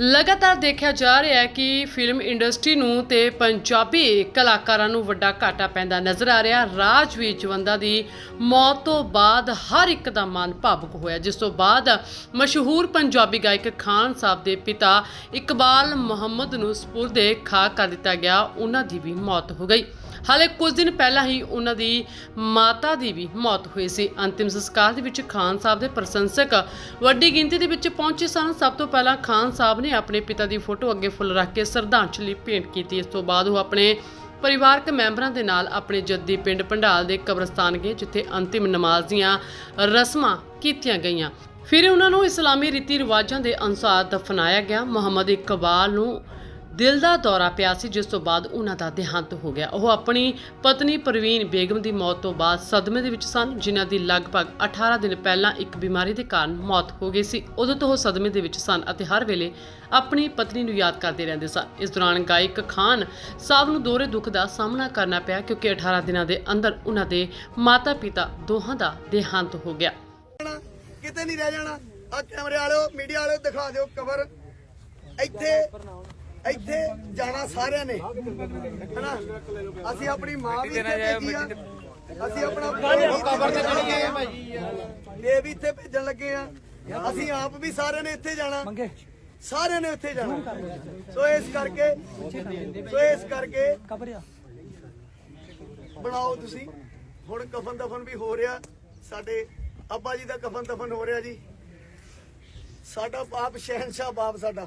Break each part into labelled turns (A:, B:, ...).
A: ਲਗਾਤਾਰ ਦੇਖਿਆ ਜਾ ਰਿਹਾ ਹੈ ਕਿ ਫਿਲਮ ਇੰਡਸਟਰੀ ਨੂੰ ਤੇ ਪੰਜਾਬੀ ਕਲਾਕਾਰਾਂ ਨੂੰ ਵੱਡਾ ਘਾਟਾ ਪੈਂਦਾ ਨਜ਼ਰ ਆ ਰਿਹਾ। ਰਾਜਵੀਰ ਜਵੰਦਾ ਦੀ ਮੌਤ ਤੋਂ ਬਾਅਦ ਹਰ ਇੱਕ ਦਾ ਮਨ ਭਾਵੁਕ ਹੋਇਆ। ਜਿਸ ਤੋਂ ਬਾਅਦ ਮਸ਼ਹੂਰ ਪੰਜਾਬੀ ਗਾਇਕ ਖਾਨ ਸਾਹਿਬ ਦੇ ਪਿਤਾ ਇਕਬਾਲ ਮੁਹੰਮਦ ਨੂੰ ਸਪੁਰਦੇ ਖਾ ਕਰ ਦਿੱਤਾ ਗਿਆ। ਉਹਨਾਂ ਦੀ ਵੀ ਮੌਤ ਹੋ ਗਈ। ਹਾਲੇ ਕੁਝ ਦਿਨ ਪਹਿਲਾਂ ਹੀ ਉਹਨਾਂ ਦੀ ਮਾਤਾ ਦੀ ਵੀ ਮੌਤ ਹੋਈ ਸੀ। ਅੰਤਿਮ ਸੰਸਕਾਰ ਦੇ ਵਿੱਚ ਖਾਨ ਸਾਹਿਬ ਦੇ ਪ੍ਰਸ਼ੰਸਕ ਵੱਡੀ ਗਿਣਤੀ ਦੇ ਵਿੱਚ ਪਹੁੰਚੇ ਸਨ। ਸਭ ਤੋਂ ਪਹਿਲਾਂ ਖਾਨ ਸਾਹਿਬ ਨੇ ਆਪਣੇ ਪਿਤਾ ਦੀ ਫੋਟੋ ਅੱਗੇ ਫੁੱਲ ਰੱਖ ਕੇ ਸ਼ਰਧਾਂਜਲੀ ਭੇਂਟ ਕੀਤੀ। ਇਸ ਤੋਂ ਬਾਅਦ ਉਹ ਆਪਣੇ ਪਰਿਵਾਰਕ ਮੈਂਬਰਾਂ ਦੇ ਨਾਲ ਆਪਣੇ ਜੱਦੀ ਪਿੰਡ ਪੰਡਾਲ ਦੇ ਕਬਰਸਤਾਨ ਗਏ, ਜਿੱਥੇ ਅੰਤਿਮ ਨਮਾਜ਼ ਦੀਆਂ ਰਸਮਾਂ ਕੀਤੀਆਂ ਗਈਆਂ। ਫਿਰ ਉਹਨਾਂ ਨੂੰ ਇਸਲਾਮੀ ਰੀਤੀ ਰਿਵਾਜਾਂ ਦੇ ਅਨੁਸਾਰ ਦਫਨਾਇਆ ਗਿਆ। ਮੁਹੰਮਦ ਇਕਬਾਲ ਨੂੰ ਦਿਲ ਦਾ ਦੌਰਾ ਪਿਆ ਸੀ, ਜਿਸ ਤੋਂ ਬਾਅਦ ਉਹਨਾਂ ਦਾ ਦੇਹਾਂਤ ਹੋ ਗਿਆ। ਉਹ ਆਪਣੀ ਪਤਨੀ ਪ੍ਰਵੀਨ ਬੇਗਮ ਦੀ ਮੌਤ ਤੋਂ ਬਾਅਦ ਸਦਮੇ ਦੇ ਵਿੱਚ ਸਨ, ਜਿਨ੍ਹਾਂ ਦੀ ਲਗਭਗ 18 ਦਿਨ ਪਹਿਲਾਂ ਇੱਕ ਬਿਮਾਰੀ ਦੇ ਕਾਰਨ ਮੌਤ ਹੋ ਗਈ ਸੀ। ਉਦੋਂ ਤੋਂ ਉਹ ਸਦਮੇ ਦੇ ਵਿੱਚ ਸਨ ਅਤੇ ਹਰ ਵੇਲੇ ਆਪਣੀ ਪਤਨੀ ਨੂੰ ਯਾਦ ਕਰਦੇ ਰਹਿੰਦੇ ਸਨ। ਇਸ ਦੌਰਾਨ ਗਾਇਕ ਖਾਨ ਸਾਹਿਬ ਨੂੰ ਦੋਹਰੇ ਦੁੱਖ ਦਾ ਸਾਹਮਣਾ ਕਰਨਾ ਪਿਆ, ਕਿਉਂਕਿ 18 ਦਿਨਾਂ ਦੇ ਅੰਦਰ ਉਹਨਾਂ ਦੇ ਮਾਤਾ-ਪਿਤਾ ਦੋਹਾਂ ਦਾ ਦੇਹਾਂਤ ਹੋ ਗਿਆ।
B: ਕਿਤੇ ਨਹੀਂ ਰਹਿ ਜਾਣਾ। ਆ ਕੈਮਰੇ ਵਾਲਿਓ, ਮੀਡੀਆ ਵਾਲਿਓ ਦਿਖਾ ਦਿਓ ਕਵਰ ਇੱਥੇ ਇੱਥੇ ਜਾਣਾ ਸਾਰਿਆਂ ਨੇ ਹਨਾ? ਅਸੀਂ ਆਪਣੀ ਮਾਂ ਵੀ ਇੱਥੇ ਭੇਜੀ ਆ। ਅਸੀਂ ਆਪਣਾ ਕਵਰ ਤੇ ਚੜੀ ਗਏ ਭਾਈ ਇਹ ਵੀ ਇੱਥੇ ਭੇਜਣ ਲੱਗੇ ਆ। ਅਸੀਂ ਆਪ ਵੀ ਸਾਰਿਆਂ ਨੇ ਇੱਥੇ ਜਾਣਾ। ਸਾਰਿਆਂ ਨੇ ਉੱਥੇ ਜਾਣਾ। ਸੋ ਇਸ ਕਰਕੇ ਸੋ ਇਸ ਕਰਕੇ ਬਣਾਓ ਤੁਸੀਂ। ਹੁਣ ਕਫਨ ਦਫਨ ਵੀ ਹੋ ਰਿਹਾ। ਸਾਡੇ ਅੱਬਾ ਜੀ ਦਾ ਕਫਨ ਦਫਨ ਹੋ ਰਿਹਾ ਜੀ। ਸਾਡਾ ਬਾਪ ਸ਼ਹਿਨशाह ਬਾਪ ਸਾਡਾ।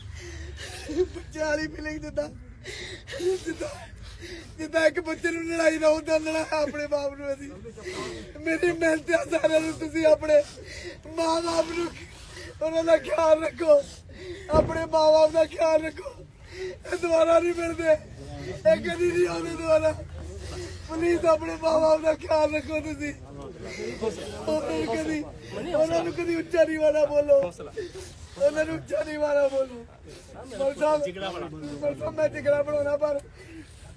B: ਬੱਚਿਆਂ ਵਾਲੀ ਫੀਲਿੰਗ ਜਿੱਦਾਂ ਜਿੱਦਾਂ ਜਿੱਦਾਂ ਇੱਕ ਬੱਚੇ ਨੂੰ ਲੜਾਈ ਦਾ ਹੁੰਦਾ ਨਲਾਇਆ ਆਪਣੇ ਬਾਪ ਨੂੰ ਅਸੀਂ। ਮੇਰੀ ਮਿਹਨਤ ਆ ਸਾਰਿਆਂ ਨੂੰ ਤੁਸੀਂ ਆਪਣੇ ਮਾਂ ਬਾਪ ਨੂੰ ਉਹਨਾਂ ਦਾ ਖਿਆਲ ਰੱਖੋ। ਆਪਣੇ ਮਾਂ ਬਾਪ ਦਾ ਖਿਆਲ ਰੱਖੋ। ਇਹ ਦੁਬਾਰਾ ਨਹੀਂ ਮਿਲਦੇ। ਇਹ ਕਦੀ ਨਹੀਂ ਆਉਂਦੇ ਦੁਬਾਰਾ। ਪਲੀਜ਼ ਆਪਣੇ ਮਾਂ ਬਾਪ ਦਾ ਖਿਆਲ ਰੱਖੋ ਤੁਸੀਂ। ਉਹਨਾਂ ਨੂੰ ਕਦੀ ਉਹਨਾਂ ਨੂੰ ਕਦੀ ਉੱਚਾ ਨਹੀਂ ਵਾਲਾ ਬੋਲੋ। ਉਹਨਾਂ ਨੂੰ ਉੱਚਾ ਨਹੀਂ ਵਾਲਾ ਬੋਲੋ। ਮਰ ਸਾਹਿਬ ਮੈਂ ਜਿਗਰਾ ਬਣਾਉਣਾ, ਪਰ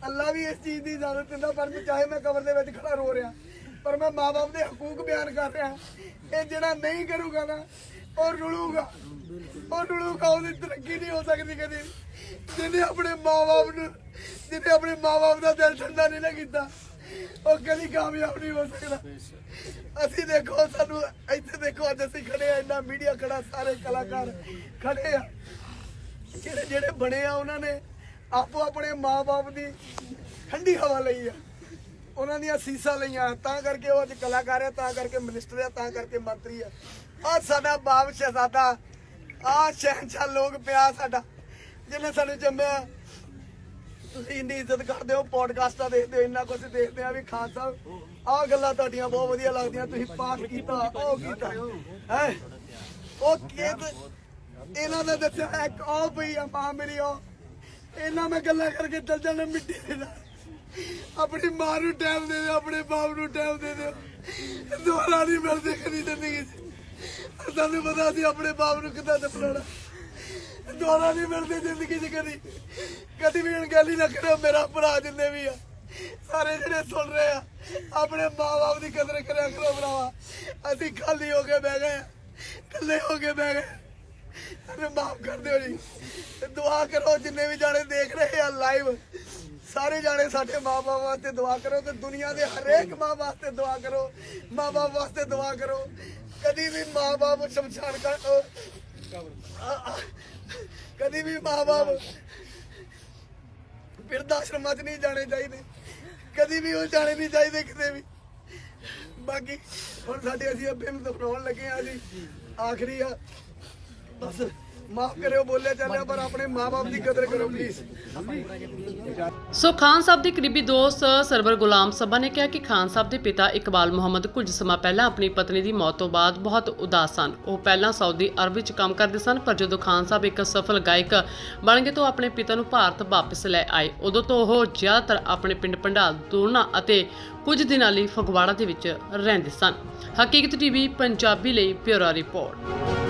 B: ਅੱਲਾ ਵੀ ਇਸ ਚੀਜ਼ ਦੀ ਇਜਾਜ਼ਤ ਦਿੰਦਾ, ਪਰ ਚਾਹੇ ਮੈਂ ਕਬਰ ਦੇ ਵਿੱਚ ਖੜਾ ਰੋ ਰਿਹਾ, ਪਰ ਮੈਂ ਮਾਪੇ ਦੇ ਹਕੂਕ ਬਿਆਨ ਕਰ ਰਿਹਾ। ਇਹ ਜਿਹੜਾ ਨਹੀਂ ਕਰੂਗਾ ਨਾ, ਉਹ ਰੁਲੂਗਾ। ਉਹ ਰੁਲੂਗਾ, ਉਹਦੀ ਤਰੱਕੀ ਨਹੀਂ ਹੋ ਸਕਦੀ ਕਦੀ। ਜਿਹਨੇ ਆਪਣੇ ਮਾਪੇ ਨੂੰ, ਜਿਹਨੇ ਆਪਣੇ ਮਾਪੇ ਦਾ ਦਿਲ ਠੰਡਾ ਨਹੀਂ ਨਾ ਕੀਤਾ, ਉਹ ਕਦੀ ਕਾਮਯਾਬ ਨਹੀਂ ਹੋ ਸਕਦਾ। ਅਸੀਂ ਦੇਖੋ, ਸਾਨੂੰ ਖੜੇ ਮੀਡੀਆ ਖੜਾ, ਸਾਰੇ ਕਲਾਕਾਰ ਖੜੇ ਆ। ਜਿਹੜੇ ਜਿਹੜੇ ਬਣੇ ਆ, ਉਹਨਾਂ ਨੇ ਆਪੋ ਆਪਣੇ ਮਾਪੇ ਦੀ ਠੰਡੀ ਹਵਾ ਲਈ ਆ। ਉਹਨਾਂ ਦੀਆਂ ਸੀਸਾਂ ਲਈਆਂ। ਤਾਂ ਕਰਕੇ ਉਹ ਅੱਜ ਕਲਾਕਾਰ ਆ, ਤਾਂ ਕਰਕੇ ਮਿਨਿਸਟਰ ਆ, ਤਾਂ ਕਰਕੇ ਮੰਤਰੀ ਆ। ਆ ਸਾਡਾ ਬਾਪ ਸ਼ਹਿਜ਼ਾਦਾ ਆ ਸ਼ਹਿਨशाह ਲੋਕ ਪਿਆ ਸਾਡਾ, ਜਿਹਨੇ ਸਾਨੂੰ ਜੰਮਿਆ। ਤੁਸੀਂ ਇੰਨੀ ਇੱਜ਼ਤ ਕਰਦੇ ਹੋ, ਪੋਡਕਾਸਟਾਂ ਦੇਖਦੇ ਹੋ, ਇੰਨਾ ਕੁਝ ਦੇਖਦੇ ਆ ਵੀ ਖਾਨ ਸਾਹਿਬ, ਆਹ ਗੱਲਾਂ ਤੁਹਾਡੀਆਂ ਬਹੁਤ ਵਧੀਆ ਲੱਗਦੀਆਂ, ਤੁਸੀਂ ਪਾਠ ਕੀਤਾ, ਉਹ ਕੀਤਾ, ਹੈ? ਉਹ ਕਿਤ ਇਹਨਾਂ ਨੇ ਦੱਸਿਆ ਇੱਕ ਉਹ ਪਈ ਆ, ਮਾਂ ਮੇਰੀ ਉਹ। ਇਹਨਾਂ ਮੈਂ ਗੱਲਾਂ ਕਰਕੇ ਚੱਲ ਜਾਣਾ ਮਿੱਟੀ ਦੇ ਨਾਲ। ਆਪਣੀ ਮਾਂ ਨੂੰ ਟਾਈਮ ਦੇ ਦਿਓ, ਆਪਣੇ ਬਾਪ ਨੂੰ ਟਾਈਮ ਦੇ ਦਿਓ। ਦੁਬਾਰਾ ਨਹੀਂ ਮਿਲਦੇ, ਕਦੀ ਜ਼ਿੰਦਗੀ 'ਚ ਸਾਨੂੰ ਪਤਾ ਸੀ ਆਪਣੇ ਬਾਪ ਨੂੰ ਕਿੱਦਾਂ ਦਫਨਾਉਣਾ ਦੁਬਾਰਾ ਨਹੀਂ ਮਿਲਦੇ ਜ਼ਿੰਦਗੀ 'ਚ ਕਦੀ। ਕਦੀ ਵੀ ਅਣਗਹਿਲੀ ਨਾ ਕਰਿਓ ਮੇਰਾ ਭਰਾ ਜਿੰਨੇ ਵੀ ਆ, ਸਾਰੇ ਜਿਹੜੇ ਸੁਣ ਰਹੇ ਆ, ਆਪਣੇ ਮਾਂ-ਬਾਪ ਦੀ ਕਦਰ ਕਰਿਆ ਕਰੋ ਭਰਾਵਾ। ਅਸੀਂ ਖਾਲੀ ਹੋ ਕੇ ਬਹਿ ਗਏ ਆ। ਇਕੱਲੇ ਹੋ ਕੇ ਬਹਿ ਗਏ। ਸਾਨੂੰ ਮਾਫ ਕਰ ਦਿਓ ਜੀ। ਦੁਆ ਕਰੋ, ਜਿੰਨੇ ਵੀ ਜਾਣੇ ਦੇਖ ਰਹੇ ਆ ਲਾਈਵ ਸਾਰੇ ਜਾਣੇ ਸਾਡੇ ਮਾਪੇ ਵਾਸਤੇ ਦੁਆ ਕਰੋ ਤੇ ਦੁਨੀਆ ਦੇ ਹਰੇਕ ਮਾਂ ਵਾਸਤੇ ਦੁਆ ਕਰੋ। ਮਾਂ-ਬਾਪ ਵਾਸਤੇ ਦੁਆ ਕਰੋ। ਕਦੀ ਵੀ ਮਾਂ-ਬਾਪ ਸ਼ਮਸ਼ਾਨ ਕਰ ਕਦੀ ਵੀ ਮਾਂ-ਬਾਪ ਬਿਰਧ ਆਸ਼ਰਮਾਂ 'ਚ ਨਹੀਂ ਜਾਣੇ ਚਾਹੀਦੇ। ਕਦੀ ਵੀ ਉਹ ਜਾਣੇ ਨਹੀਂ ਚਾਹੀਦੇ ਕਿਤੇ ਵੀ। ਬਾਕੀ ਹੁਣ ਸਾਡੇ ਅਸੀਂ ਅੱਬੇ ਨੂੰ ਦਫਨਾਉਣ ਲੱਗੇ ਆ ਜੀ। ਆਖਰੀ ਆ। ਬਸ। ਮਾਫ ਕਰਿਓ, ਬੋਲਿਆ ਚੱਲਿਆ, ਪਰ ਆਪਣੇ ਮਾਪੇ ਦੀ ਕਦਰ ਕਰੋ ਪਲੀਜ਼
A: ਸੋ ਖਾਨ ਸਾਹਿਬ ਦੇ ਕਰੀਬੀ ਦੋਸਤ ਸਰਵਰ ਗੁਲਾਮ ਸਭਾ ਨੇ ਕਿਹਾ ਕਿ ਖਾਨ ਸਾਹਿਬ ਦੇ ਪਿਤਾ ਇਕਬਾਲ ਮੁਹੰਮਦ ਕੁਝ ਸਮਾਂ ਪਹਿਲਾਂ ਆਪਣੀ ਪਤਨੀ ਦੀ ਮੌਤ ਤੋਂ ਬਾਅਦ ਬਹੁਤ ਉਦਾਸ ਸਨ। ਉਹ ਪਹਿਲਾਂ ਸਾਊਦੀ ਅਰਬ ਵਿੱਚ ਕੰਮ ਕਰਦੇ ਸਨ, ਪਰ ਜਦੋਂ ਖਾਨ ਸਾਹਿਬ ਇੱਕ ਸਫਲ ਗਾਇਕ ਬਣ ਗਏ ਤਾਂ ਉਹ ਆਪਣੇ ਪਿਤਾ ਨੂੰ ਭਾਰਤ ਵਾਪਸ ਲੈ ਆਏ। ਉਦੋਂ ਤੋਂ ਉਹ ਜ਼ਿਆਦਾਤਰ ਆਪਣੇ ਪਿੰਡ ਪੰਡਾਲ ਦੋਨਾ ਅਤੇ ਕੁਝ ਦਿਨਾਂ ਲਈ ਫਗਵਾੜਾ ਦੇ ਵਿੱਚ ਰਹਿੰਦੇ ਸਨ। ਹਕੀਕਤ ਟੀਵੀ, ਪੰਜਾਬੀ ਲਈ ਪਿਓਰਾ ਰਿਪੋਰਟ।